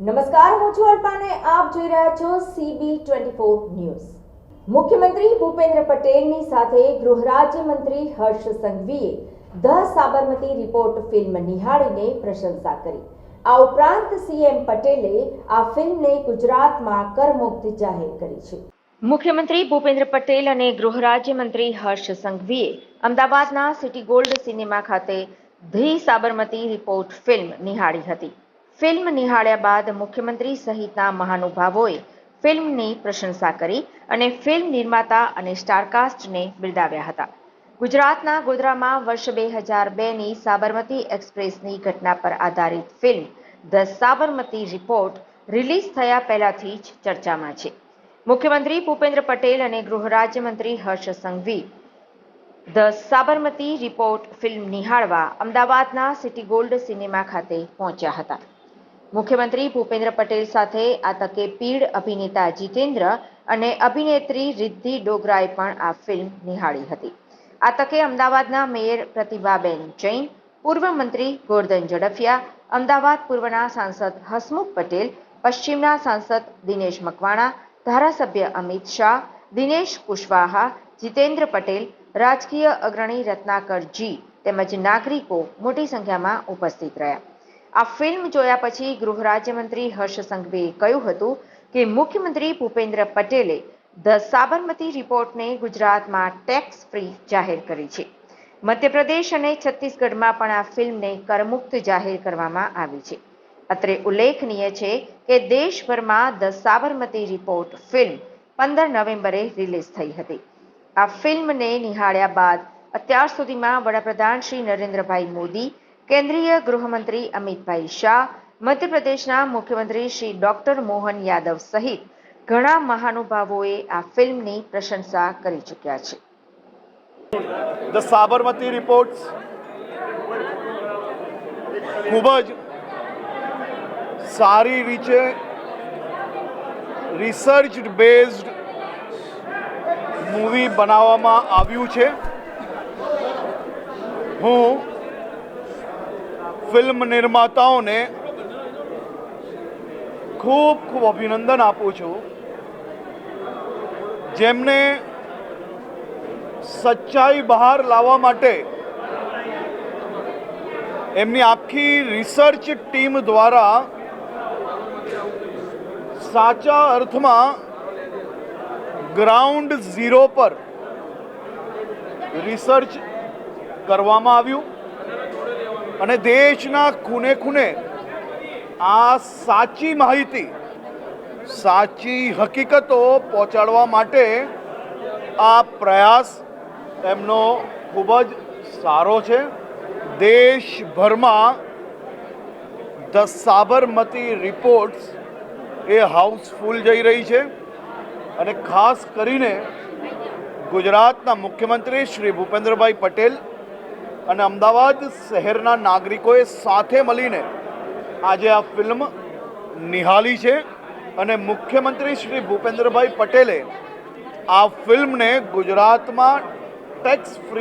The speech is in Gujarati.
નમસ્કાર, હું છું અલ્પાને. આપ જોઈ રહ્યા છો સીબી ટ્વેન્ટી ન્યૂઝ. મુખ્યમંત્રી ભૂપેન્દ્ર પટેલની સાથે ગૃહ રાજ્યમંત્રી હર્ષ સંઘવીએ ધ સાબરમતી રિપોર્ટ ફિલ્મ નિહાળીને પ્રશંસા કરી. આ ઉપરાંત સીએમ પટેલે આ ફિલ્મને ગુજરાતમાં કરમુક્ત જાહેર કરી છે. મુખ્યમંત્રી ભૂપેન્દ્ર પટેલ અને ગૃહ રાજ્યમંત્રી હર્ષ સંઘવીએ અમદાવાદના સિટી ગોલ્ડ સિનેમા ખાતે ધી સાબરમતી રિપોર્ટ ફિલ્મ નિહાળી હતી. ફિલ્મ નિહાળ્યા બાદ મુખ્યમંત્રી સહિતના મહાનુભાવોએ ફિલ્મની પ્રશંસા કરી અને ફિલ્મ નિર્માતા અને સ્ટારકાસ્ટને બિરદાવ્યા હતા. ગુજરાતના ગોધરામાં વર્ષ બે હજાર બેની સાબરમતી એક્સપ્રેસની ઘટના પર આધારિત film the Sabarmati report release થયા પહેલાથી જ ચર્ચામાં છે. મુખ્યમંત્રી ભૂપેન્દ્ર પટેલ અને ગૃહ રાજ્યમંત્રી Harsh Sanghavi the Sabarmati report film નિહાળવા અમદાવાદના સિટી ગોલ્ડ સિનેમા ખાતે પહોંચ્યા હતા. મુખ્યમંત્રી ભૂપેન્દ્ર પટેલ સાથે આ તકે પીડ અભિનેતા જીતેન્દ્ર અને અભિનેત્રી રિદ્ધિ ડોગરાએ પણ આ ફિલ્મ નિહાળી હતી. આ તકે અમદાવાદના મેયર પ્રતિભાબેન જૈન, પૂર્વ મંત્રી ગોરધન ઝડફિયા, અમદાવાદ પૂર્વના સાંસદ હસમુખ પટેલ, પશ્ચિમના સાંસદ દિનેશ મકવાણા, ધારાસભ્ય અમિત શાહ, દિનેશ કુશવાહા, જીતેન્દ્ર પટેલ, રાજકીય અગ્રણી રત્નાકરજી તેમજ નાગરિકો મોટી સંખ્યામાં ઉપસ્થિત રહ્યા. આ ફિલ્મ જોયા પછી ગૃહ રાજ્યમંત્રી હર્ષ સંઘવીએ કહ્યું હતું કે મુખ્યમંત્રી ભૂપેન્દ્ર પટેલે ધ સાબરમતી રિપોર્ટને ગુજરાતમાં ટેક્સ ફ્રી જાહેર કરી છે. મધ્યપ્રદેશ અને છત્તીસગઢમાં પણ આ ફિલ્મને કરમુક્ત જાહેર કરવામાં આવી છે. અત્રે ઉલ્લેખનીય છે કે દેશભરમાં ધ સાબરમતી રિપોર્ટ ફિલ્મ પંદર નવેમ્બરે રિલીઝ થઈ હતી. આ ફિલ્મને નિહાળ્યા બાદ અત્યાર સુધીમાં વડાપ્રધાન શ્રી નરેન્દ્રભાઈ મોદી કેન્દ્રીય ગૃહમંત્રી અમિતભાઈ શાહ, મધ્યપ્રદેશના મુખ્યમંત્રી શ્રી ડોક્ટર મોહન યાદવ સહિત ઘણા મહાનુભાવોએ આ ફિલ્મની પ્રશંસા કરી ચૂક્યા છે. ધ સાબરમતી રિપોર્ટ્સ ખૂબ જ સારી રીતે રિસર્ચ બેઝડ મૂવી બનાવવામાં આવ્યું છે. હું ફિલ્મ નિર્માતાઓને ખૂબ ખૂબ અભિનંદન આપું છું. જેમને સચ્ચાઈ બહાર લાવવા માટે એમની આખી રિસર્ચ ટીમ દ્વારા સાચા અર્થમાં ગ્રાઉન્ડ ઝીરો પર રિસર્ચ કરવામાં આવ્યું. અને દેશના ખૂને ખૂને આ સાચી માહિતી, સાચી હકીકતો પહોંચાડવા માટે આ પ્રયાસ એમનો ખૂબ જ સારો છે. દેશભરમાં ધ સાબરમતી રિપોર્ટ્સ એ હાઉસફુલ જઈ રહી છે અને ખાસ કરીને ગુજરાતના મુખ્યમંત્રી શ્રી ભૂપેન્દ્રભાઈ પટેલ અને અમદાવાદ શહેરના નાગરિકોએ સાથે મળીને આજે આ ફિલ્મ નિહાળી છે અને મુખ્યમંત્રી શ્રી ભૂપેન્દ્રભાઈ પટેલે આ ફિલ્મને ગુજરાતમાં ટેક્સ ફ્રી